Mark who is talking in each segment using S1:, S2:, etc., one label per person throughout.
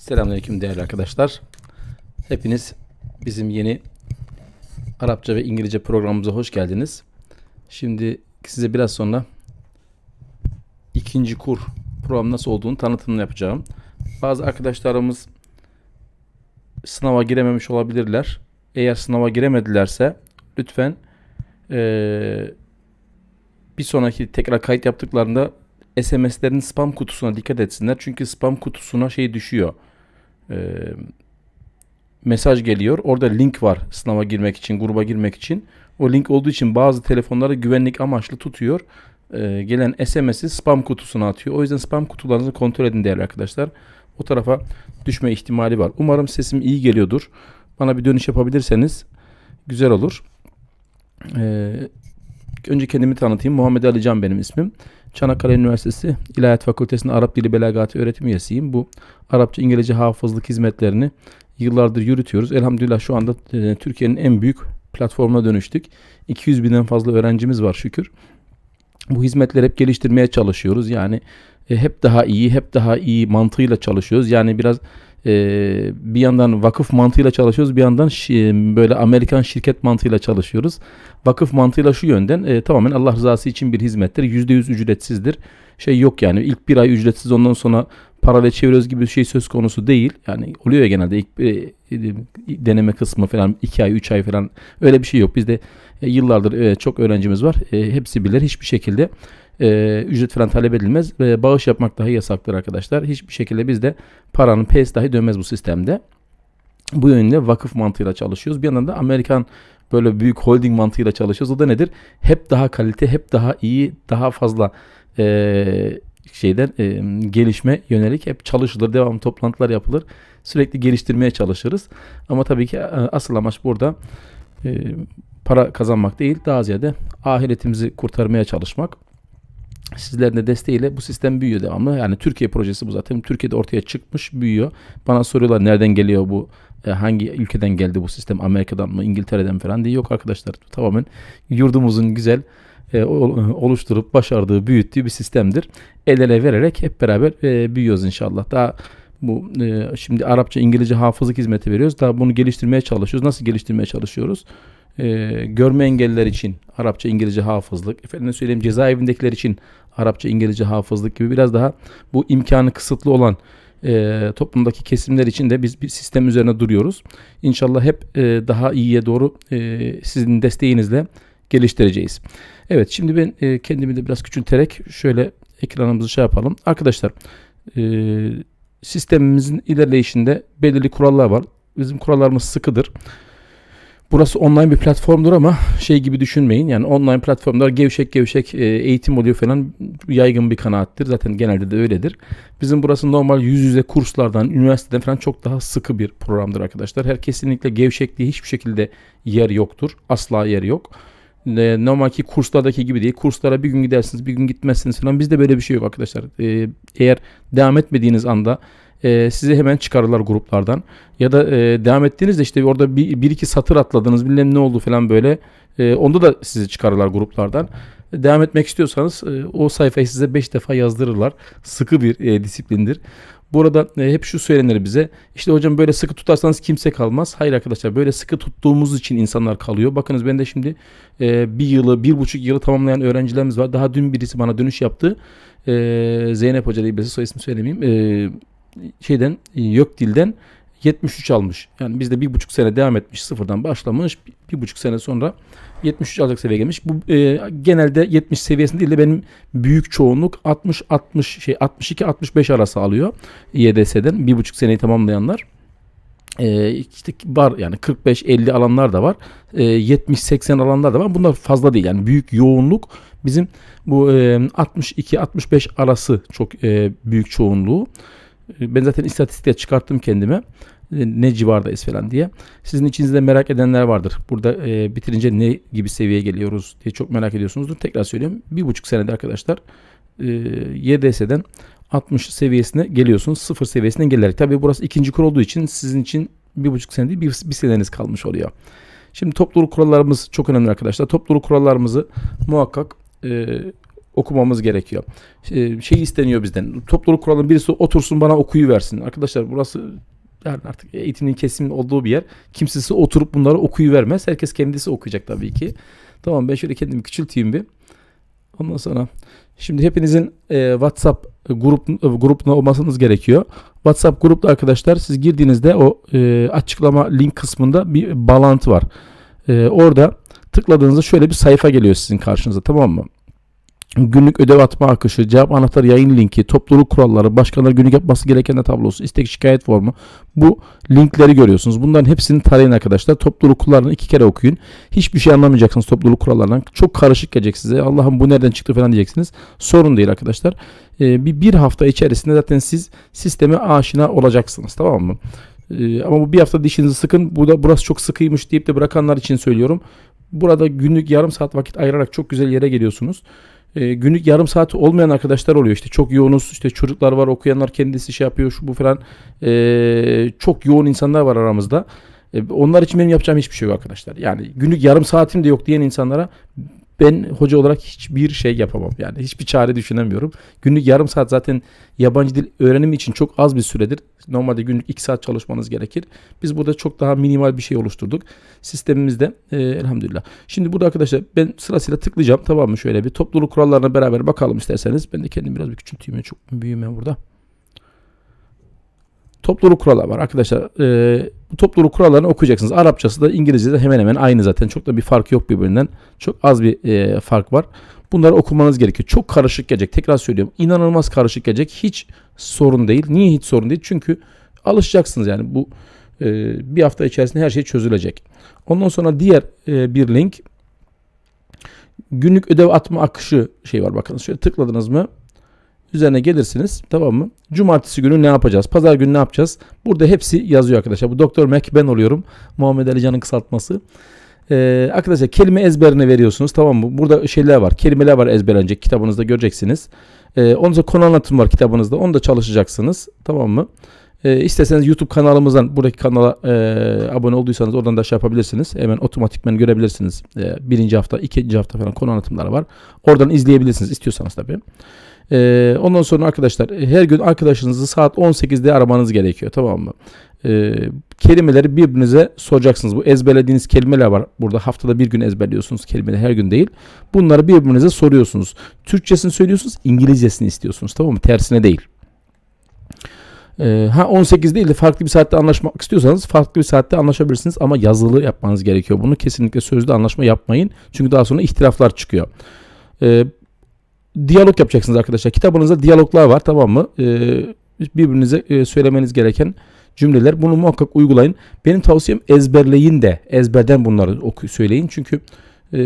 S1: Selamünaleyküm değerli arkadaşlar. Hepiniz bizim yeni Arapça ve İngilizce programımıza hoş geldiniz. Şimdi size biraz sonra ikinci kur program nasıl olduğunu tanıtımını yapacağım. Bazı arkadaşlarımız sınava girememiş olabilirler. Eğer sınava giremedilerse lütfen eee, bir sonraki tekrar kayıt yaptıklarında SMS'lerin spam kutusuna dikkat etsinler. Çünkü spam kutusuna şey düşüyor. Ee, mesaj geliyor. Orada link var sınava girmek için, gruba girmek için. O link olduğu için bazı telefonları güvenlik amaçlı tutuyor. Ee, gelen SMS'i spam kutusuna atıyor. O yüzden spam kutularınızı kontrol edin değerli arkadaşlar. O tarafa düşme ihtimali var. Umarım sesim iyi geliyordur. Bana bir dönüş yapabilirseniz güzel olur. Ee, önce kendimi tanıtayım. Muhammed Ali Can benim ismim. Çanakkale Üniversitesi İlahiyat Fakültesi'nde Arap Dili Belagatı öğretim üyesiyim. Bu Arapça İngilizce hafızlık hizmetlerini yıllardır yürütüyoruz. Elhamdülillah şu anda e, Türkiye'nin en büyük platformuna dönüştük. 200 binden fazla öğrencimiz var şükür. Bu hizmetleri hep geliştirmeye çalışıyoruz. Yani e, hep daha iyi, hep daha iyi mantığıyla çalışıyoruz. Yani biraz e, bir yandan vakıf mantığıyla çalışıyoruz, bir yandan şi- böyle Amerikan şirket mantığıyla çalışıyoruz. Vakıf mantığıyla şu yönden e, tamamen Allah rızası için bir hizmettir. %100 ücretsizdir. Şey yok yani ilk bir ay ücretsiz ondan sonra parayla çeviriyoruz gibi bir şey söz konusu değil. Yani oluyor ya genelde ilk e, e, deneme kısmı falan 2 ay 3 ay falan öyle bir şey yok. Bizde e, yıllardır e, çok öğrencimiz var. E, hepsi bilir hiçbir şekilde e, ücret falan talep edilmez. ve bağış yapmak dahi yasaktır arkadaşlar. Hiçbir şekilde bizde paranın pes dahi dönmez bu sistemde. Bu yönde vakıf mantığıyla çalışıyoruz. Bir yandan da Amerikan böyle büyük holding mantığıyla çalışıyoruz. O da nedir? Hep daha kalite, hep daha iyi, daha fazla e, şeyden e, gelişme yönelik hep çalışılır. Devam toplantılar yapılır. Sürekli geliştirmeye çalışırız. Ama tabii ki e, asıl amaç burada e, para kazanmak değil. Daha ziyade ahiretimizi kurtarmaya çalışmak. Sizlerin de desteğiyle bu sistem büyüyor devamlı. Yani Türkiye projesi bu zaten. Türkiye'de ortaya çıkmış, büyüyor. Bana soruyorlar nereden geliyor bu, e, hangi ülkeden geldi bu sistem, Amerika'dan mı, İngiltere'den falan diye. Yok arkadaşlar tamamen yurdumuzun güzel e, ol- oluşturup başardığı, büyüttüğü bir sistemdir. El ele vererek hep beraber e, büyüyoruz inşallah. Daha bu e, şimdi Arapça, İngilizce hafızlık hizmeti veriyoruz. Daha bunu geliştirmeye çalışıyoruz. Nasıl geliştirmeye çalışıyoruz? E, görme engelliler için Arapça, İngilizce hafızlık, efendim söyleyeyim cezaevindekiler için Arapça, İngilizce hafızlık gibi biraz daha bu imkanı kısıtlı olan e, toplumdaki kesimler için de biz bir sistem üzerine duruyoruz. İnşallah hep e, daha iyiye doğru e, sizin desteğinizle geliştireceğiz. Evet şimdi ben e, kendimi de biraz küçülterek şöyle ekranımızı şey yapalım. Arkadaşlar e, sistemimizin ilerleyişinde belirli kurallar var. Bizim kurallarımız sıkıdır. Burası online bir platformdur ama şey gibi düşünmeyin. Yani online platformlar gevşek gevşek e, eğitim oluyor falan yaygın bir kanaattir. Zaten genelde de öyledir. Bizim burası normal yüz yüze kurslardan, üniversiteden falan çok daha sıkı bir programdır arkadaşlar. Her kesinlikle gevşekliği hiçbir şekilde yer yoktur. Asla yer yok. E, Normalki kurslardaki gibi değil. Kurslara bir gün gidersiniz, bir gün gitmezsiniz falan. Bizde böyle bir şey yok arkadaşlar. E, eğer devam etmediğiniz anda e, sizi hemen çıkarırlar gruplardan. Ya da e, devam ettiğinizde işte orada bir, bir iki satır atladınız bilmem ne oldu falan böyle. E, onda da sizi çıkarırlar gruplardan. Devam etmek istiyorsanız e, o sayfayı size 5 defa yazdırırlar. Sıkı bir e, disiplindir. Burada e, hep şu söylenir bize. İşte hocam böyle sıkı tutarsanız kimse kalmaz. Hayır arkadaşlar böyle sıkı tuttuğumuz için insanlar kalıyor. Bakınız ben de şimdi e, bir yılı, bir buçuk yılı tamamlayan öğrencilerimiz var. Daha dün birisi bana dönüş yaptı. E, Zeynep Hoca diye birisi soy ismi söylemeyeyim. E, şeyden yok dilden 73 almış. Yani bizde bir buçuk sene devam etmiş sıfırdan başlamış bir, bir buçuk sene sonra 73 alacak seviyeye gelmiş. Bu e, genelde 70 seviyesinde değil de benim büyük çoğunluk 60 60 şey 62 65 arası alıyor YDS'den bir buçuk seneyi tamamlayanlar. E, işte var yani 45 50 alanlar da var. E, 70 80 alanlar da var. Bunlar fazla değil. Yani büyük yoğunluk bizim bu e, 62 65 arası çok e, büyük çoğunluğu. E, Ben zaten istatistiğe çıkarttım kendime. E, Ne civardayız falan diye. Sizin içinizde merak edenler vardır. Burada e, bitirince ne gibi seviyeye geliyoruz diye çok merak ediyorsunuzdur. Tekrar söyleyeyim. Bir buçuk senede arkadaşlar e, YDS'den 60 seviyesine geliyorsunuz. Sıfır seviyesine gelerek. Tabii burası ikinci kur olduğu için sizin için bir buçuk sene bir, bir seneniz kalmış oluyor. Şimdi topluluk kurallarımız çok önemli arkadaşlar. Topluluk kurallarımızı muhakkak e, okumamız gerekiyor. Ee, şey isteniyor bizden. Topluluk kuralının birisi otursun bana okuyu versin. Arkadaşlar burası yani artık eğitimin kesim olduğu bir yer. Kimsesi oturup bunları okuyu vermez. Herkes kendisi okuyacak tabii ki. Tamam ben şöyle kendimi küçülteyim bir. Ondan sonra şimdi hepinizin e, WhatsApp grup e, grubuna olmasınız gerekiyor. WhatsApp grupta arkadaşlar siz girdiğinizde o e, açıklama link kısmında bir bağlantı var. E, orada tıkladığınızda şöyle bir sayfa geliyor sizin karşınıza tamam mı? Günlük ödev atma akışı, cevap anahtarı yayın linki, topluluk kuralları, başkanlar günlük yapması gereken tablosu, istek şikayet formu. Bu linkleri görüyorsunuz. Bunların hepsini tarayın arkadaşlar. Topluluk kurallarını iki kere okuyun. Hiçbir şey anlamayacaksınız topluluk kurallarından. Çok karışık gelecek size. Allah'ım bu nereden çıktı falan diyeceksiniz. Sorun değil arkadaşlar. Ee, bir, bir hafta içerisinde zaten siz sisteme aşina olacaksınız. Tamam mı? Ee, ama bu bir hafta dişinizi sıkın. Burada burası çok sıkıymış deyip de bırakanlar için söylüyorum. Burada günlük yarım saat vakit ayırarak çok güzel yere geliyorsunuz. Ee, günlük yarım saat olmayan arkadaşlar oluyor işte çok yoğunuz işte çocuklar var okuyanlar kendisi şey yapıyor şu bu falan Ee, çok yoğun insanlar var aramızda. Ee, onlar için benim yapacağım hiçbir şey yok arkadaşlar. Yani günlük yarım saatim de yok diyen insanlara ben hoca olarak hiçbir şey yapamam. Yani hiçbir çare düşünemiyorum. Günlük yarım saat zaten yabancı dil öğrenimi için çok az bir süredir. Normalde günlük 2 saat çalışmanız gerekir. Biz burada çok daha minimal bir şey oluşturduk. Sistemimizde e, elhamdülillah. Şimdi burada arkadaşlar ben sırasıyla tıklayacağım. Tamam mı? Şöyle bir topluluk kurallarına beraber bakalım isterseniz. Ben de kendimi biraz bir küçülteyim. Çok büyüğüm ben burada. Topluluk kurallar var arkadaşlar. E, bu topluluk kurallarını okuyacaksınız. Arapçası da İngilizce de hemen hemen aynı zaten. Çok da bir fark yok birbirinden. Çok az bir e, fark var. Bunları okumanız gerekiyor. Çok karışık gelecek. Tekrar söylüyorum. İnanılmaz karışık gelecek. Hiç sorun değil. Niye hiç sorun değil? Çünkü alışacaksınız yani. Bu e, bir hafta içerisinde her şey çözülecek. Ondan sonra diğer e, bir link günlük ödev atma akışı şey var bakın. Şöyle tıkladınız mı? Üzerine gelirsiniz tamam mı? Cumartesi günü ne yapacağız? Pazar günü ne yapacağız? Burada hepsi yazıyor arkadaşlar. Bu Doktor Mac ben oluyorum. Muhammed Ali Can'ın kısaltması. Ee, arkadaşlar kelime ezberine veriyorsunuz tamam mı? Burada şeyler var. Kelimeler var ezberlenecek. Kitabınızda göreceksiniz. Ee, ondan sonra konu anlatım var kitabınızda. Onu da çalışacaksınız. Tamam mı? Ee, isterseniz YouTube kanalımızdan buradaki kanala e, abone olduysanız oradan da şey yapabilirsiniz. Hemen otomatikmen görebilirsiniz. Ee, birinci hafta, ikinci hafta falan konu anlatımları var. Oradan izleyebilirsiniz istiyorsanız tabii. Ee, ondan sonra arkadaşlar her gün arkadaşınızı saat 18'de aramanız gerekiyor tamam mı? Ee, kelimeleri birbirinize soracaksınız. Bu ezberlediğiniz kelimeler var. Burada haftada bir gün ezberliyorsunuz kelimeleri her gün değil. Bunları birbirinize soruyorsunuz. Türkçesini söylüyorsunuz, İngilizcesini istiyorsunuz tamam mı? Tersine değil. Ee, ha 18 değil de farklı bir saatte anlaşmak istiyorsanız farklı bir saatte anlaşabilirsiniz ama yazılı yapmanız gerekiyor. Bunu kesinlikle sözlü anlaşma yapmayın. Çünkü daha sonra ihtilaflar çıkıyor. Diyalog yapacaksınız arkadaşlar. Kitabınızda diyaloglar var tamam mı? Ee, birbirinize e, söylemeniz gereken cümleler. Bunu muhakkak uygulayın. Benim tavsiyem ezberleyin de ezberden bunları oku söyleyin. Çünkü e,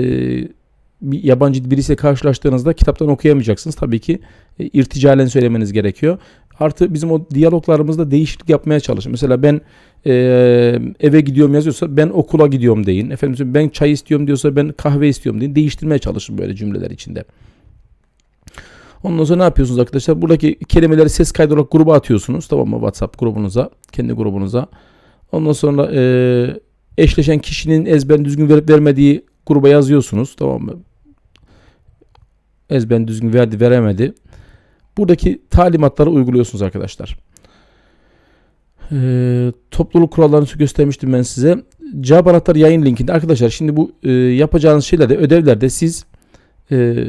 S1: bir yabancı birisiyle karşılaştığınızda kitaptan okuyamayacaksınız. Tabii ki e, irticalen söylemeniz gerekiyor. Artı bizim o diyaloglarımızda değişiklik yapmaya çalışın. Mesela ben e, eve gidiyorum yazıyorsa ben okula gidiyorum deyin. Efendim ben çay istiyorum diyorsa ben kahve istiyorum deyin. Değiştirmeye çalışın böyle cümleler içinde. Ondan sonra ne yapıyorsunuz arkadaşlar? Buradaki kelimeleri ses kaydı olarak gruba atıyorsunuz. Tamam mı? WhatsApp grubunuza, kendi grubunuza. Ondan sonra e, eşleşen kişinin ezberini düzgün verip vermediği gruba yazıyorsunuz. Tamam mı? Ezberini düzgün verdi, veremedi. Buradaki talimatları uyguluyorsunuz arkadaşlar. E, topluluk kurallarını göstermiştim ben size. Cevap anahtarı yayın linkinde. Arkadaşlar şimdi bu e, yapacağınız şeylerde, ödevlerde siz e,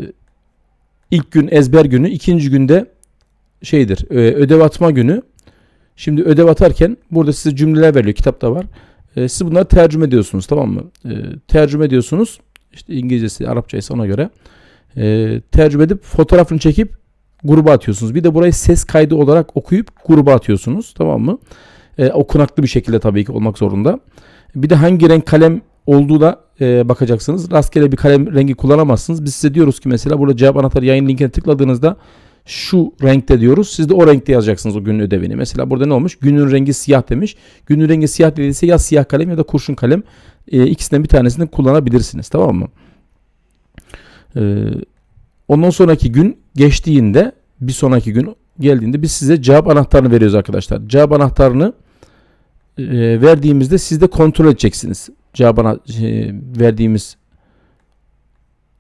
S1: İlk gün ezber günü, ikinci günde şeydir e, ödev atma günü. Şimdi ödev atarken burada size cümleler veriliyor kitapta var. E, siz bunları tercüme ediyorsunuz tamam mı? E, tercüme ediyorsunuz. İşte İngilizcesi, Arapçaysa ona göre. Tercüme edip fotoğrafını çekip gruba atıyorsunuz. Bir de burayı ses kaydı olarak okuyup gruba atıyorsunuz. Tamam mı? Okunaklı bir şekilde tabii ki olmak zorunda. Bir de hangi renk kalem olduğu da e, bakacaksınız. Rastgele bir kalem rengi kullanamazsınız. Biz size diyoruz ki mesela burada cevap anahtarı yayın linkine tıkladığınızda şu renkte diyoruz. Siz de o renkte yazacaksınız o günün ödevini. Mesela burada ne olmuş? Günün rengi siyah demiş. Günün rengi siyah dediyse ya siyah kalem ya da kurşun kalem. E, ikisinden bir tanesini kullanabilirsiniz. Tamam mı? E, ondan sonraki gün geçtiğinde bir sonraki gün geldiğinde biz size cevap anahtarını veriyoruz arkadaşlar. Cevap anahtarını e, verdiğimizde siz de kontrol edeceksiniz cevabına e, verdiğimiz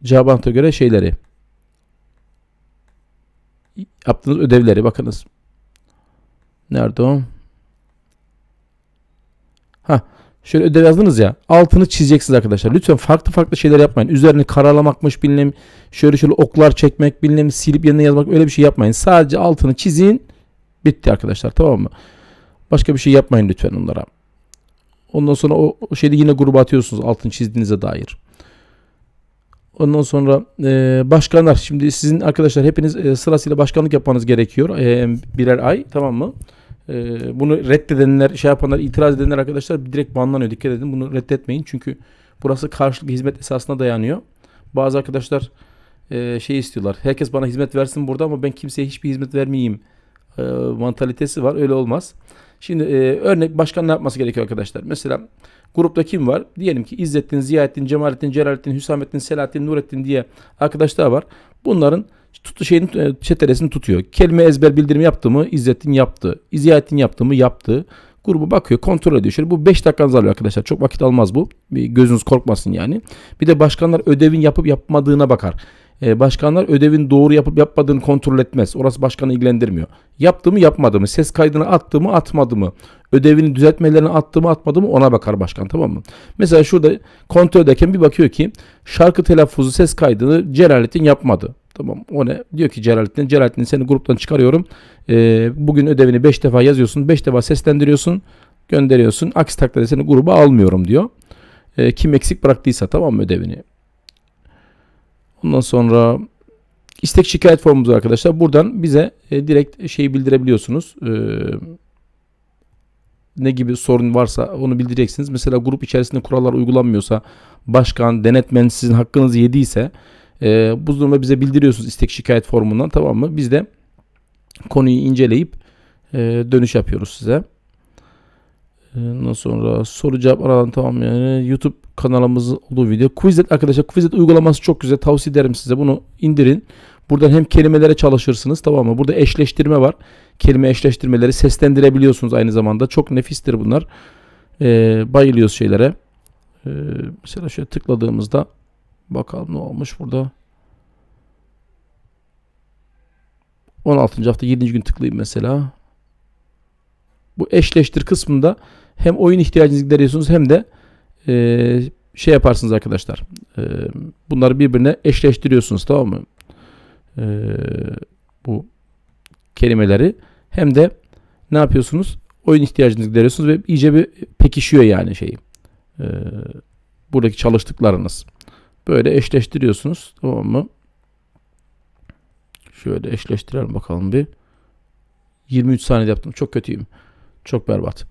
S1: cevabına göre şeyleri yaptığınız ödevleri bakınız. Nerede o? Ha, şöyle ödev yazdınız ya. Altını çizeceksiniz arkadaşlar. Lütfen farklı farklı şeyler yapmayın. Üzerini karalamakmış bilmem şöyle şöyle oklar çekmek bilmem silip yerine yazmak öyle bir şey yapmayın. Sadece altını çizin. Bitti arkadaşlar tamam mı? Başka bir şey yapmayın lütfen onlara. Ondan sonra o, o şeyi yine gruba atıyorsunuz altını çizdiğinize dair. Ondan sonra e, başkanlar şimdi sizin arkadaşlar hepiniz e, sırasıyla başkanlık yapmanız gerekiyor. E, birer ay tamam mı? E, bunu reddedenler, şey yapanlar, itiraz edenler arkadaşlar direkt banlanıyor. Dikkat edin bunu reddetmeyin. Çünkü burası karşılıklı hizmet esasına dayanıyor. Bazı arkadaşlar e, şey istiyorlar. Herkes bana hizmet versin burada ama ben kimseye hiçbir hizmet vermeyeyim e, mantalitesi var. Öyle olmaz. Şimdi e, örnek başkan ne yapması gerekiyor arkadaşlar? Mesela grupta kim var? Diyelim ki İzzettin, Ziyaettin, Cemalettin, Celalettin, Hüsamettin, Selahattin, Nurettin diye arkadaşlar var. Bunların tutu şeyin e, çetelesini tutuyor. Kelime ezber bildirimi yaptı mı? İzzettin yaptı. Ziyaettin yaptı mı? Yaptı. Grubu bakıyor, kontrol ediyor. Şöyle bu 5 dakikanızı alıyor arkadaşlar. Çok vakit almaz bu. Bir gözünüz korkmasın yani. Bir de başkanlar ödevin yapıp yapmadığına bakar. Ee, başkanlar ödevin doğru yapıp yapmadığını kontrol etmez. Orası başkanı ilgilendirmiyor. Yaptı mı yapmadı mı? Ses kaydını attı mı atmadı mı? Ödevini düzeltmelerini attı mı atmadı mı? Ona bakar başkan tamam mı? Mesela şurada kontrol ederken bir bakıyor ki şarkı telaffuzu ses kaydını Celalettin yapmadı. Tamam o ne? Diyor ki Celalettin, Celalettin seni gruptan çıkarıyorum. Ee, bugün ödevini 5 defa yazıyorsun. 5 defa seslendiriyorsun. Gönderiyorsun. Aksi takdirde seni gruba almıyorum diyor. Ee, kim eksik bıraktıysa tamam mı ödevini? Ondan sonra istek şikayet formumuz arkadaşlar. Buradan bize e, direkt şeyi bildirebiliyorsunuz. Ee, ne gibi sorun varsa onu bildireceksiniz. Mesela grup içerisinde kurallar uygulanmıyorsa, başkan, denetmen sizin hakkınızı yediyse e, bu durumda bize bildiriyorsunuz istek şikayet formundan tamam mı? Biz de konuyu inceleyip e, dönüş yapıyoruz size. E, Ondan sonra soru cevap aradan tamam yani YouTube kanalımızın olduğu video. Quizlet arkadaşlar Quizlet uygulaması çok güzel. Tavsiye ederim size. Bunu indirin. Buradan hem kelimelere çalışırsınız tamam mı? Burada eşleştirme var. Kelime eşleştirmeleri seslendirebiliyorsunuz aynı zamanda. Çok nefistir bunlar. Ee, bayılıyoruz şeylere. Ee, mesela şöyle tıkladığımızda bakalım ne olmuş burada. 16. hafta 7. gün tıklayayım mesela. Bu eşleştir kısmında hem oyun ihtiyacınızı gideriyorsunuz hem de e, şey yaparsınız arkadaşlar. E, bunları birbirine eşleştiriyorsunuz tamam mı? E, bu kelimeleri hem de ne yapıyorsunuz? Oyun ihtiyacınızı gideriyorsunuz ve iyice bir pekişiyor yani şeyi. E, buradaki çalıştıklarınız. Böyle eşleştiriyorsunuz tamam mı? Şöyle eşleştirelim bakalım bir. 23 saniyede yaptım. Çok kötüyüm. Çok berbat.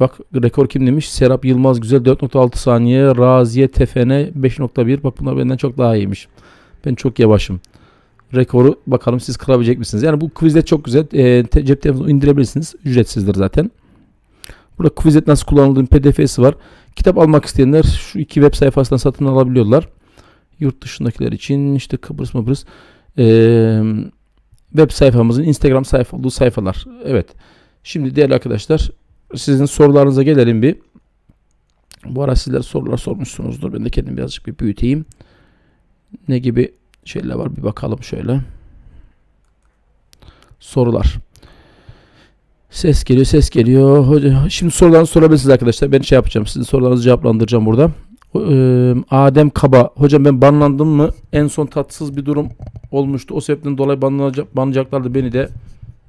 S1: Bak rekor kim demiş? Serap Yılmaz Güzel 4.6 saniye. Raziye Tefene 5.1. Bak bunlar benden çok daha iyiymiş. Ben çok yavaşım. Rekoru bakalım siz kırabilecek misiniz? Yani bu Quizlet çok güzel. E, te- cep telefonunuza indirebilirsiniz. Ücretsizdir zaten. Burada Quizlet nasıl kullanıldığının pdf'si var. Kitap almak isteyenler şu iki web sayfasından satın alabiliyorlar. Yurt dışındakiler için işte Kıbrıs Mıbrıs. Eee web sayfamızın Instagram sayfa olduğu sayfalar. Evet. Şimdi değerli arkadaşlar sizin sorularınıza gelelim bir. Bu ara sizler sorular sormuşsunuzdur. Ben de kendim birazcık bir büyüteyim. Ne gibi şeyler var bir bakalım şöyle. Sorular. Ses geliyor, ses geliyor. Şimdi sorularınızı sorabilirsiniz arkadaşlar. Ben şey yapacağım. Sizin sorularınızı cevaplandıracağım burada. Adem Kaba. Hocam ben banlandım mı? En son tatsız bir durum olmuştu. O sebepten dolayı banlanacak, banlayacaklardı beni de.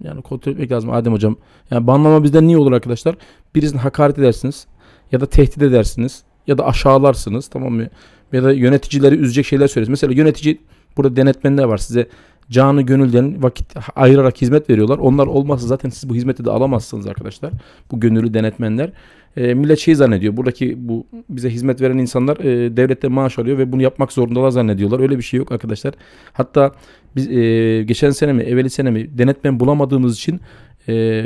S1: Yani kontrol etmek lazım Adem hocam. Yani banlama bizden niye olur arkadaşlar? Birisini hakaret edersiniz. Ya da tehdit edersiniz. Ya da aşağılarsınız. Tamam mı? Ya da yöneticileri üzecek şeyler söyleriz. Mesela yönetici burada denetmenler var. Size canı gönülden vakit ayırarak hizmet veriyorlar. Onlar olmazsa zaten siz bu hizmeti de alamazsınız arkadaşlar. Bu gönüllü denetmenler. E, millet şey zannediyor. Buradaki bu bize hizmet veren insanlar e, devletten maaş alıyor ve bunu yapmak zorundalar zannediyorlar. Öyle bir şey yok arkadaşlar. Hatta biz e, geçen sene mi, evveli sene mi denetmen bulamadığımız için e,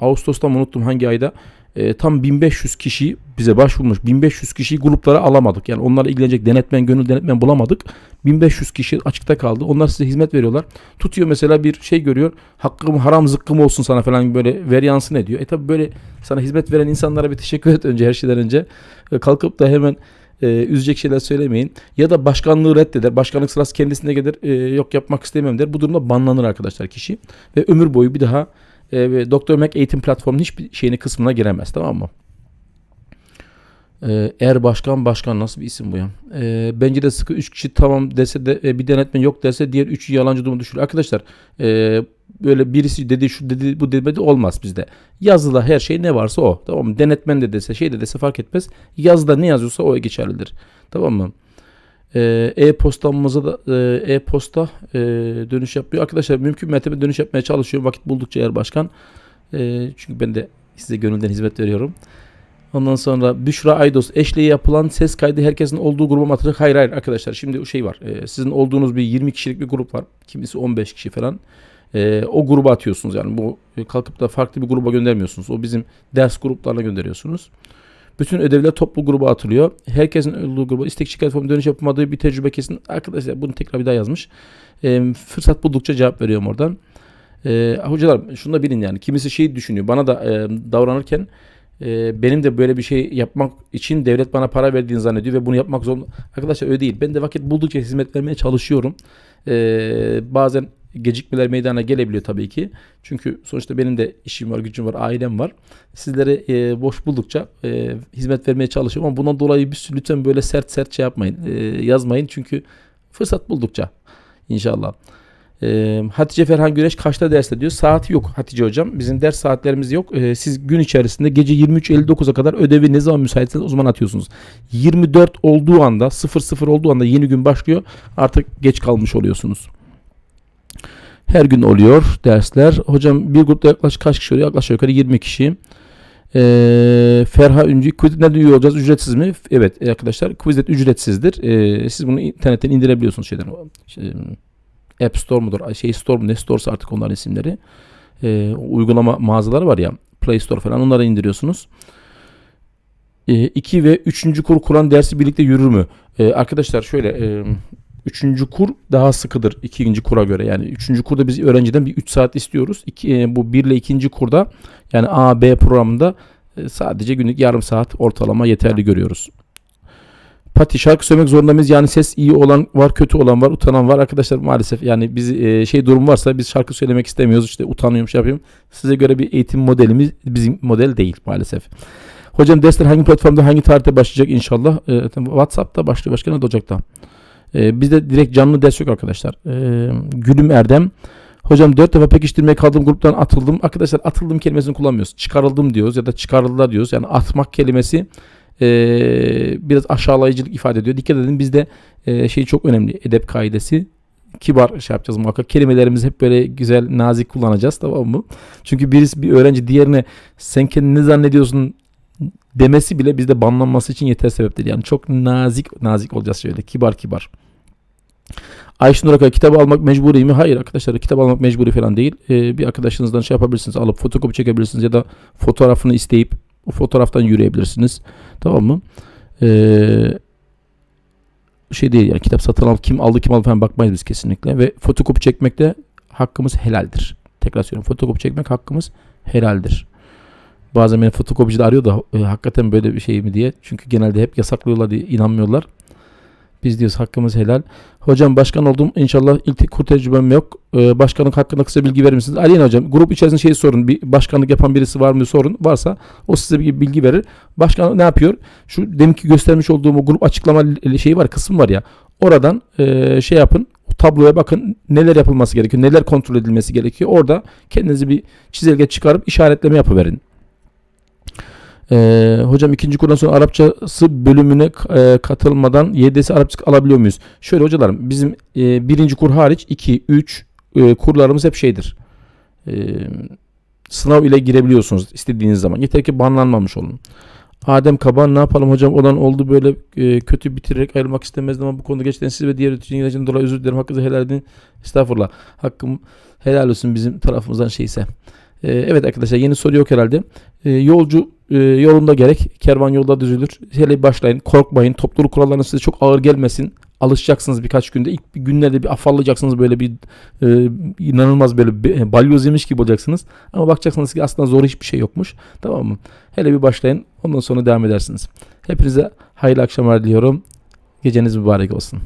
S1: Ağustos'ta mı unuttum hangi ayda e, tam 1500 kişi bize başvurmuş. 1500 kişiyi gruplara alamadık. Yani onlarla ilgilenecek denetmen, gönül denetmen bulamadık. 1500 kişi açıkta kaldı. Onlar size hizmet veriyorlar. Tutuyor mesela bir şey görüyor. Hakkım haram zıkkım olsun sana falan böyle ver yansın ediyor. E tabi böyle sana hizmet veren insanlara bir teşekkür et önce her şeyden önce. E, kalkıp da hemen e, üzecek şeyler söylemeyin. Ya da başkanlığı reddeder. Başkanlık sırası kendisine gelir. e, yok yapmak istemem der. Bu durumda banlanır arkadaşlar kişi. Ve ömür boyu bir daha e, Dr. Mac eğitim platformunun hiçbir şeyini kısmına giremez. Tamam mı? Ee, Er Başkan Başkan nasıl bir isim bu ya? Ee, bence de sıkı 3 kişi tamam dese de e, bir denetmen yok dese diğer 3'ü yalancı durumu düşürür. Arkadaşlar e, böyle birisi dedi şu dedi bu demedi olmaz bizde. Yazıda her şey ne varsa o. Tamam mı? Denetmen de dese şey de dese fark etmez. Yazıda ne yazıyorsa o geçerlidir. Tamam mı? Ee, E-postamıza da e, e-posta e, dönüş yapıyor. Arkadaşlar mümkün mertebe dönüş yapmaya çalışıyorum vakit buldukça Er Başkan. E, çünkü ben de size gönülden hizmet veriyorum. Ondan sonra Büşra Aydos eşliği yapılan ses kaydı herkesin olduğu gruba mı atacak? Hayır hayır arkadaşlar şimdi o şey var. Ee, sizin olduğunuz bir 20 kişilik bir grup var. Kimisi 15 kişi falan. Ee, o gruba atıyorsunuz yani. Bu kalkıp da farklı bir gruba göndermiyorsunuz. O bizim ders gruplarına gönderiyorsunuz. Bütün ödevler toplu gruba atılıyor. Herkesin olduğu gruba istek şikayet formu dönüş yapılmadığı bir tecrübe kesin. Arkadaşlar bunu tekrar bir daha yazmış. Ee, fırsat buldukça cevap veriyorum oradan. Ee, hocalar şunu da bilin yani. Kimisi şey düşünüyor. Bana da e, davranırken e, benim de böyle bir şey yapmak için devlet bana para verdiğini zannediyor ve bunu yapmak zorunda. Arkadaşlar öyle değil. Ben de vakit buldukça hizmet vermeye çalışıyorum. E, bazen gecikmeler meydana gelebiliyor tabii ki. Çünkü sonuçta benim de işim var, gücüm var, ailem var. Sizlere e, boş buldukça e, hizmet vermeye çalışıyorum ama bundan dolayı bir sürü lütfen böyle sert sert şey yapmayın. E, yazmayın çünkü fırsat buldukça inşallah. Ee, Hatice Ferhan Güneş kaçta derste diyor. Saati yok Hatice hocam. Bizim ders saatlerimiz yok. Ee, siz gün içerisinde gece 23.59'a kadar ödevi ne zaman müsaitseniz o zaman atıyorsunuz. 24 olduğu anda 00 olduğu anda yeni gün başlıyor. Artık geç kalmış oluyorsunuz. Her gün oluyor dersler. Hocam bir grupta yaklaşık kaç kişi oluyor? Yaklaşık yukarı 20 kişi. Ee, Ferha Üncü Quizlet'den üye olacağız. Ücretsiz mi? Evet arkadaşlar. Quizlet ücretsizdir. Ee, siz bunu internetten indirebiliyorsunuz şeyden. Şey, App Store mudur? Şey Store mu? Ne Store'sa artık onların isimleri. Ee, uygulama mağazaları var ya. Play Store falan onları indiriyorsunuz. 2 ve 3. kur kuran dersi birlikte yürür mü? Ee, arkadaşlar şöyle e, Üçüncü kur daha sıkıdır ikinci kura göre. Yani üçüncü kurda biz öğrenciden bir 3 saat istiyoruz. İki, e, bu bir ile ikinci kurda yani A, B programında e, sadece günlük yarım saat ortalama yeterli görüyoruz. Pati şarkı söylemek zorunda mıyız? Yani ses iyi olan var, kötü olan var, utanan var. Arkadaşlar maalesef yani biz e, şey durum varsa biz şarkı söylemek istemiyoruz. İşte utanıyorum şey yapıyorum. Size göre bir eğitim modelimiz bizim model değil maalesef. Hocam dersler hangi platformda hangi tarihte başlayacak inşallah? E, WhatsApp'ta başlıyor. Başka ne olacak da? E, bizde direkt canlı ders yok arkadaşlar. E, Gülüm Erdem. Hocam dört defa pekiştirmeye kaldığım gruptan atıldım. Arkadaşlar atıldım kelimesini kullanmıyoruz. Çıkarıldım diyoruz ya da çıkarıldılar diyoruz. Yani atmak kelimesi e, biraz aşağılayıcılık ifade ediyor. Dikkat edin bizde e, şey çok önemli. Edep kaidesi kibar şey yapacağız muhakkak. Kelimelerimizi hep böyle güzel nazik kullanacağız tamam mı? Çünkü birisi bir öğrenci diğerine sen kendini ne zannediyorsun demesi bile bizde banlanması için yeter sebeptir. Yani çok nazik nazik olacağız şöyle kibar kibar. Ayşenur Akay kitap almak mecburi mi? Hayır arkadaşlar kitap almak mecburi falan değil. Ee, bir arkadaşınızdan şey yapabilirsiniz alıp fotokopi çekebilirsiniz ya da fotoğrafını isteyip o fotoğraftan yürüyebilirsiniz. Tamam mı? Ee, şey değil yani kitap satın al kim aldı kim aldı falan bakmayız biz kesinlikle ve fotokopi çekmekte hakkımız helaldir. Tekrar söylüyorum fotokopi çekmek hakkımız helaldir. Bazen beni fotokopiciler arıyor da e, hakikaten böyle bir şey mi diye. Çünkü genelde hep yasaklıyorlar diye inanmıyorlar. Biz diyoruz hakkımız helal. Hocam başkan oldum. İnşallah ilk kur tecrübem yok. Ee, başkanlık hakkında kısa bilgi verir misiniz? Aleyna hocam grup içerisinde şeyi sorun. Bir başkanlık yapan birisi var mı sorun. Varsa o size bir bilgi verir. Başkan ne yapıyor? Şu deminki göstermiş olduğum o grup açıklama şeyi var kısım var ya. Oradan e, şey yapın. O tabloya bakın neler yapılması gerekiyor. Neler kontrol edilmesi gerekiyor. Orada kendinizi bir çizelge çıkarıp işaretleme yapıverin. Ee, hocam ikinci kurdan sonra Arapçası bölümüne e, katılmadan YDS Arapça alabiliyor muyuz? Şöyle hocalarım bizim e, birinci kur hariç 2, 3 e, kurlarımız hep şeydir. E, sınav ile girebiliyorsunuz istediğiniz zaman. Yeter ki banlanmamış olun. Adem Kaban ne yapalım hocam olan oldu böyle e, kötü bitirerek ayrılmak istemezdim ama bu konuda geçten siz ve diğer öğrencilerin dolayı özür dilerim. Hakkınızı helal edin. Estağfurullah. Hakkım helal olsun bizim tarafımızdan şeyse. E, evet arkadaşlar yeni soru yok herhalde. E, yolcu e, yolunda gerek. Kervan yolda düzülür. Hele başlayın. Korkmayın. Topluluk kurallarına size çok ağır gelmesin. Alışacaksınız birkaç günde. İlk günlerde bir afallayacaksınız böyle bir e, inanılmaz böyle bir, balyoz yemiş gibi olacaksınız. Ama bakacaksınız ki aslında zor hiçbir şey yokmuş. Tamam mı? Hele bir başlayın. Ondan sonra devam edersiniz. Hepinize Hayırlı akşamlar diliyorum. Geceniz mübarek olsun.